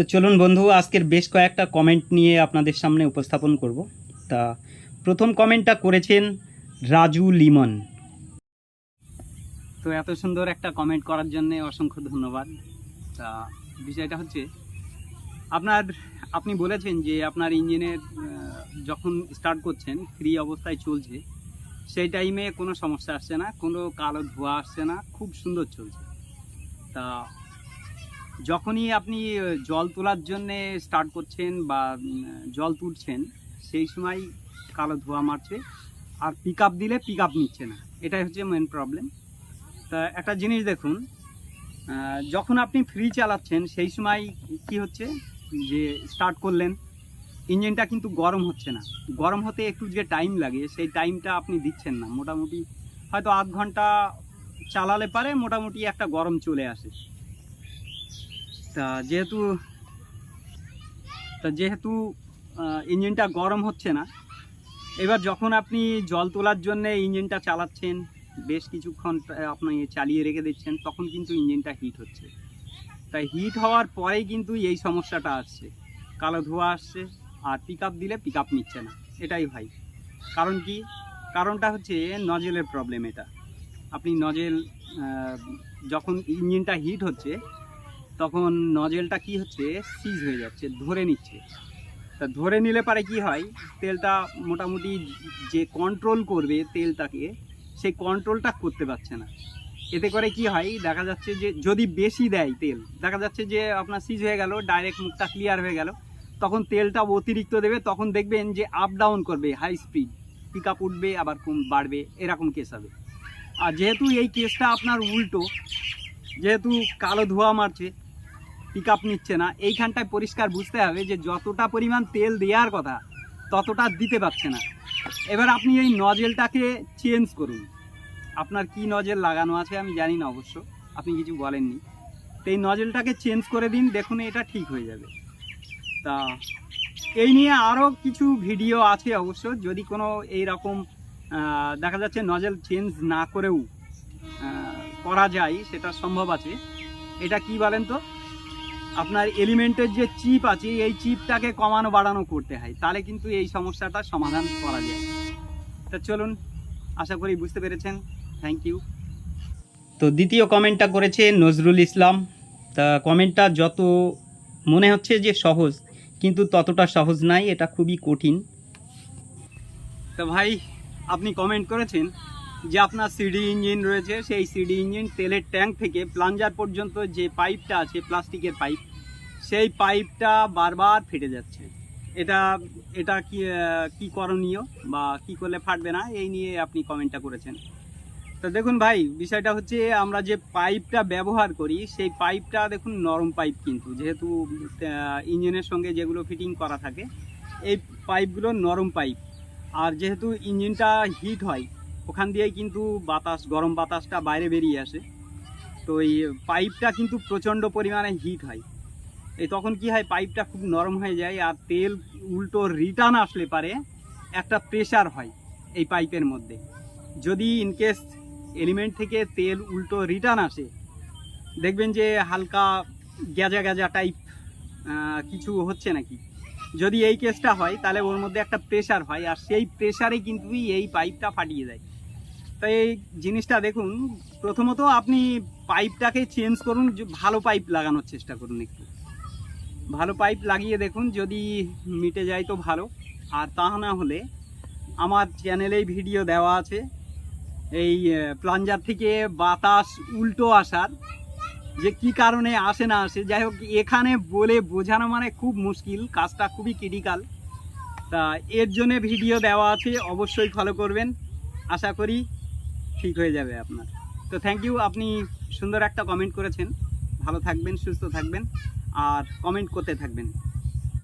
তো চলুন বন্ধু, আজকের বেশ কয়েকটা কমেন্ট নিয়ে আপনাদের সামনে উপস্থাপন করব। তা প্রথম কমেন্টটা করেছেন রাজু লিমন। তো এত সুন্দর একটা কমেন্ট করার জন্য অসংখ্য ধন্যবাদ। তা বিষয়টা হচ্ছে, আপনার, আপনি বলেছেন যে আপনার ইঞ্জিনের যখন স্টার্ট করছেন ফ্রি অবস্থায় চলছে, সেই টাইমে কোনো সমস্যা আসছে না, কোনো কালো ধোঁয়া আসছে না, খুব সুন্দর চলছে। তা যখনই আপনি জল তোলার জন্যে স্টার্ট করছেন বা জল তুলছেন, সেই সময় কালো ধোঁয়া মারছে আর পিক দিলে পিক নিচ্ছে না। এটাই হচ্ছে মেন প্রবলেম তা একটা জিনিস দেখুন যখন আপনি ফ্রি চালাচ্ছেন, সেই সময় কি হচ্ছে যে স্টার্ট করলেন, ইঞ্জিনটা কিন্তু গরম হচ্ছে না। গরম হতে একটু যে টাইম লাগে, সেই টাইমটা আপনি দিচ্ছেন না। মোটামুটি হয়তো আধ ঘণ্টা চালালে পারে, মোটামুটি একটা গরম চলে আসে। তা যেহেতু তা যেহেতু ইঞ্জিনটা গরম হচ্ছে না, এবার যখন আপনি জল তোলার জন্য ইঞ্জিনটা চালাচ্ছেন, বেশ কিছুক্ষণ আপনি চালিয়ে রেখে দিচ্ছেন, তখন কিন্তু ইঞ্জিনটা হিট হচ্ছে। তাই হিট হওয়ার পরেই কিন্তু এই সমস্যাটা আসছে। কালো ধোঁয়া আসছে, আর পিক দিলে পিক নিচ্ছে না। এটাই ভাই। কারণ কি? কারণটা হচ্ছে নজেলের প্রবলেম এটা। আপনি নজেল যখন ইঞ্জিনটা হিট হচ্ছে তখন নজেলটা কি হচ্ছে? সিজ হয়ে যাচ্ছে, ধরে নিচ্ছে। তা ধরে নিলে পারে কি হয়? তেলটা মোটামুটি যে কন্ট্রোল করবে তেলটাকে, সেই কন্ট্রোলটা করতে পারছে না। এতে করে কি হয়? দেখা যাচ্ছে যে যদি বেশি দেয় তেল, দেখা যাচ্ছে যে আপনার সিজ হয়ে গেল ডাইরেক্ট মুখটা ক্লিয়ার হয়ে গেল, তখন তেলটা অতিরিক্ত দেবে, তখন দেখবেন যে আপ ডাউন করবে হাই স্পিড পিক আপ উঠবে, আবার কম বাড়বে, এরকম কেস হবে। আর যেহেতু এই কেসটা আপনার উল্টো, যেহেতু কালো ধোঁয়া মারছে পিক নিচ্ছে না, এইখানটায় পরিষ্কার বুঝতে হবে যে যতটা পরিমাণ তেল দেওয়ার কথা, ততটা দিতে পারছে না। এবার আপনি এই নজেলটাকে চেঞ্জ করুন। আপনার কি নজেল লাগানো আছে আমি জানি না অবশ্য, আপনি কিছু বলেননি। তো এই নজেলটাকে চেঞ্জ করে দিন, দেখুন এটা ঠিক হয়ে যাবে। তা এই নিয়ে আরও কিছু ভিডিও আছে অবশ্য, যদি কোনো এই রকম দেখা যাচ্ছে নজেল চেঞ্জ না করেও করা যায়, সেটা সম্ভব আছে। এটা কি বলেন তো? আপনার এলিমেন্টের যে চিপ আছে এই চিপটাকে কমানো বাড়ানো করতে হয় তাহলে কিন্তু এই সমস্যাটা সমাধান করা যায়। তা চলুন আশা করি বুঝতে পেরেছেন। থ্যাংক ইউ তো দ্বিতীয় কমেন্টটা করেছে নজরুল ইসলাম। তা কমেন্টটা যত মনে হচ্ছে যে সহজ কিন্তু ততটা সহজ নাই এটা খুবই কঠিন। তো ভাই আপনি কমেন্ট করেছেন যে আপনার সিডি ইঞ্জিন রয়েছে সেই সিডি ইঞ্জিন তেলের ট্যাঙ্ক থেকে প্লাঞ্জার পর্যন্ত যে পাইপটা আছে প্লাস্টিকের পাইপ সেই পাইপটা বারবার ফেটে যাচ্ছে। এটা এটা কি কি করণীয় বা কি করলে ফাটবে না? এই নিয়ে আপনি কমেন্টটা করেছেন। তো দেখুন ভাই, বিষয়টা হচ্ছে আমরা যে পাইপটা ব্যবহার করি, সেই পাইপটা দেখুন নরম পাইপ কিন্তু। যেহেতু ইঞ্জিনের সঙ্গে যেগুলো ফিটিং করা থাকে, এই পাইপগুলো নরম পাইপ। আর যেহেতু ইঞ্জিনটা হিট হয়, ওখান দিয়েই কিন্তু বাতাস, গরম বাতাসটা বাইরে বেরিয়ে আসে। তো এই পাইপটা কিন্তু প্রচণ্ড পরিমাণে হিট হয়। তখন কি হয়, পাইপটা খুব নরম হয়ে যায় আর তেল উল্টো রিটার্ন আসলে পারে, একটা প্রেশার হয় এই পাইপের মধ্যে। যদি ইনকেস এলিমেন্ট থেকে তেল উল্টো রিটার্ন আসে, দেখবেন যে হালকা গ্যাজা গ্যাজা টাইপ কিছু হচ্ছে নাকি। যদি এই কেসটা হয়, তাহলে ওর মধ্যে একটা প্রেশার হয় আর সেই প্রেশারে কিন্তু এই পাইপটা ফাটিয়ে দেয়। তাই এই জিনিসটা দেখুন, প্রথমত আপনি পাইপটাকে চেঞ্জ করুন ভালো পাইপ লাগানোর চেষ্টা করুন একটু। ভালো পাইপ লাগিয়ে দেখুন, যদি মিটে যায় তো ভালো। আর তা না হলে আমার চ্যানেলেই ভিডিও দেওয়া আছে। এই প্লাঞ্জার থেকে বাতাস উল্টো আসার, যে কি কারণে আসে না আসে, যাই হোক, এখানে বলে বোঝানো মানে খুব মুশকিল, কাজটা খুবই ক্রিটিক্যাল তা এর জন্য ভিডিও দেওয়া আছে, অবশ্যই ফলো করবেন। আশা করি ঠিক হয়ে যাবে আপনার। তো থ্যাংক ইউ আপনি সুন্দর একটা কমেন্ট করেছেন। ভালো থাকবেন, সুস্থ থাকবেন। আর কমেন্ট করতে থাকবেন।